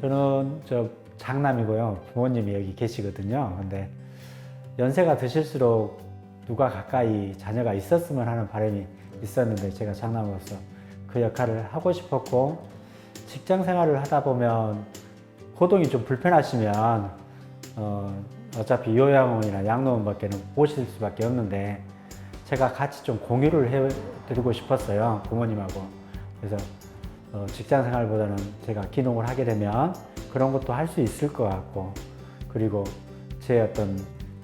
저는 저 장남이고요. 부모님이 여기 계시거든요. 근데 연세가 드실수록 누가 가까이 자녀가 있었으면 하는 바람이 있었는데 제가 장남으로서 그 역할을 하고 싶었고 직장 생활을 하다 보면 호동이 좀 불편하시면 어, 어차피 요양원이나 양로원밖에는 보실 수밖에 없는데 제가 같이 좀 공유를 해드리고 싶었어요 부모님하고 그래서 어, 직장 생활보다는 제가 기농을 하게 되면 그런 것도 할 수 있을 것 같고 그리고 제 어떤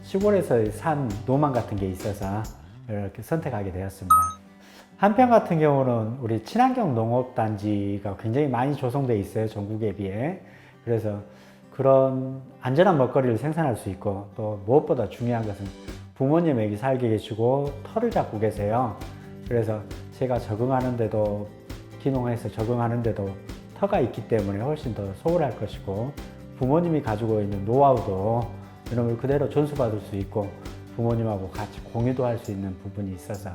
시골에서 산 로망 같은 게 있어서 이렇게 선택하게 되었습니다. 한편 같은 경우는 우리 친환경 농업 단지가 굉장히 많이 조성되어 있어요. 전국에 비해. 그래서 그런 안전한 먹거리를 생산할 수 있고 또 무엇보다 중요한 것은 부모님 여기 살게 계시고 터를 잡고 계세요. 그래서 제가 적응하는데도 기농해서 적응하는데도 터가 있기 때문에 훨씬 더 소홀할 것이고 부모님이 가지고 있는 노하우도 걸 그대로 전수받을 수 있고 부모님하고 같이 공유도 할 수 있는 부분이 있어서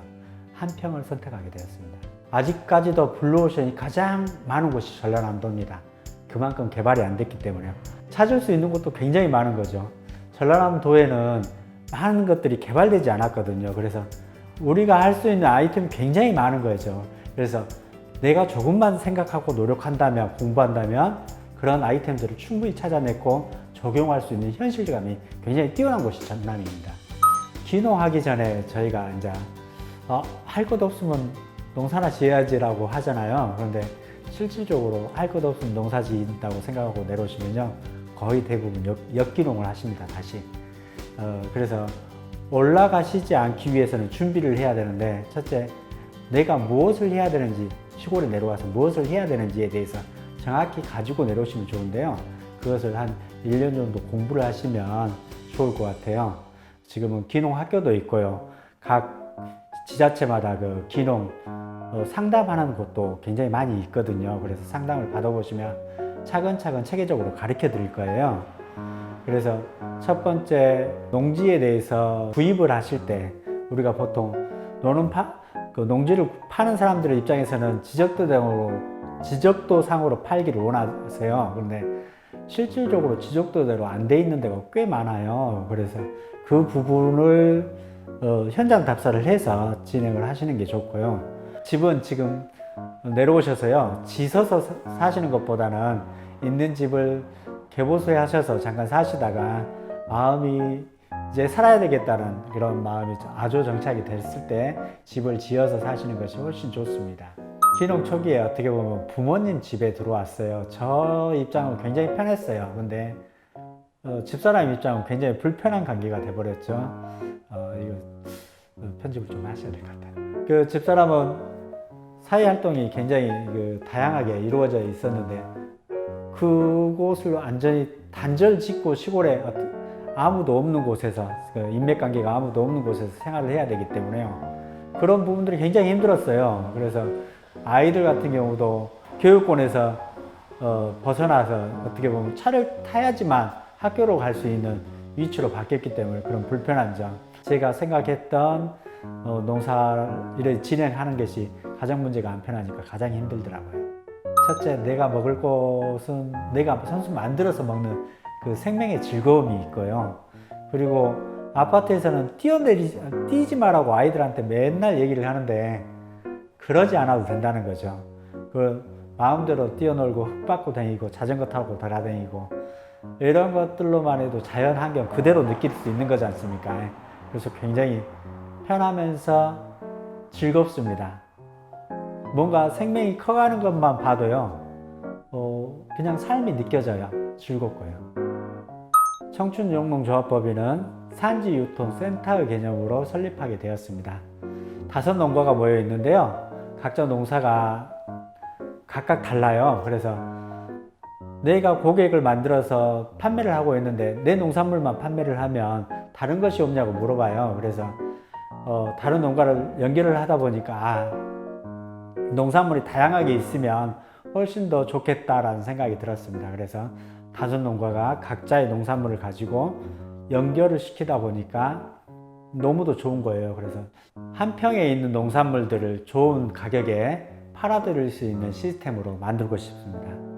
한 평을 선택하게 되었습니다. 아직까지도 블루오션이 가장 많은 곳이 전라남도입니다. 그만큼 개발이 안 됐기 때문에요. 찾을 수 있는 곳도 굉장히 많은 거죠. 전라남도에는 많은 것들이 개발되지 않았거든요. 그래서 우리가 할 수 있는 아이템이 굉장히 많은 거죠. 그래서 내가 조금만 생각하고 노력한다면, 공부한다면 그런 아이템들을 충분히 찾아냈고 적용할 수 있는 현실감이 굉장히 뛰어난 곳이 전남입니다. 기농하기 전에 저희가 이제 어, 할 것 없으면 농사나 지어야지라고 하잖아요. 그런데 실질적으로 할 것 없으면 농사 지인다고 생각하고 내려오시면요. 거의 대부분 역, 역기농을 하십니다. 다시. 어, 그래서 올라가시지 않기 위해서는 준비를 해야 되는데 첫째 내가 무엇을 해야 되는지 시골에 내려와서 무엇을 해야 되는지에 대해서 정확히 가지고 내려오시면 좋은데요. 그것을 한 1년 정도 공부를 하시면 좋을 것 같아요. 지금은 기농 학교도 있고요. 각 지자체마다 그 기농 어, 상담하는 곳도 굉장히 많이 있거든요. 그래서 상담을 받아보시면 차근차근 체계적으로 가르쳐 드릴 거예요. 그래서 첫 번째 농지에 대해서 구입을 하실 때 우리가 보통 노는 파, 그 농지를 파는 사람들의 입장에서는 지적도상으로 지적도 상으로 팔기를 원하세요. 그런데 실질적으로 지적도대로 안 돼 있는 데가 꽤 많아요. 그래서 그 부분을 어, 현장 답사를 해서 진행을 하시는 게 좋고요. 집은 지금 내려오셔서요. 지서서 사- 사시는 것보다는 있는 집을 개보수해 하셔서 잠깐 사시다가 마음이 이제 살아야 되겠다는 그런 마음이 아주 정착이 됐을 때 집을 지어서 사시는 것이 훨씬 좋습니다. 기농 초기에 어떻게 보면 부모님 집에 들어왔어요. 저 입장은 굉장히 편했어요. 근데 어, 집사람 입장은 굉장히 불편한 관계가 돼버렸죠. 어, 이거 어, 편집을 좀 하셔야 될 것 같아요. 그 집사람은 사회 활동이 굉장히 그 다양하게 이루어져 있었는데 그곳을 완전히 단절 짓고 시골에 아무도 없는 곳에서 그 인맥 관계가 아무도 없는 곳에서 생활을 해야 되기 때문에요. 그런 부분들이 굉장히 힘들었어요. 그래서 아이들 같은 경우도 교육권에서 어, 벗어나서 어떻게 보면 차를 타야지만 학교로 갈 수 있는 위치로 바뀌었기 때문에 그런 불편한 점. 제가 생각했던 어, 농사를 진행하는 것이 가장 문제가 안 편하니까 가장 힘들더라고요. 첫째, 내가 먹을 것은 내가 선수 만들어서 먹는 그 생명의 즐거움이 있고요. 그리고 아파트에서는 뛰어내리, 뛰지 말라고 아이들한테 맨날 얘기를 하는데 그러지 않아도 된다는 거죠. 그 마음대로 뛰어놀고 흙 밟고 다니고 자전거 타고 돌아다니고 이런 것들로만 해도 자연 환경 그대로 느낄 수 있는 거지 않습니까? 그래서 굉장히 편하면서 즐겁습니다. 뭔가 생명이 커가는 것만 봐도요, 어, 그냥 삶이 느껴져요. 즐겁고요. 청춘용농조합법인은 산지유통센터의 개념으로 설립하게 되었습니다. 다섯 농가가 모여 있는데요. 각자 농사가 각각 달라요. 그래서 내가 고객을 만들어서 판매를 하고 있는데 내 농산물만 판매를 하면 다른 것이 없냐고 물어봐요. 그래서 어, 다른 농가를 연결을 하다 보니까 아, 농산물이 다양하게 있으면 훨씬 더 좋겠다라는 생각이 들었습니다. 그래서 다섯 농가가 각자의 농산물을 가지고 연결을 시키다 보니까 너무도 좋은 거예요. 그래서 한 평에 있는 농산물들을 좋은 가격에 팔아드릴 수 있는 시스템으로 만들고 싶습니다.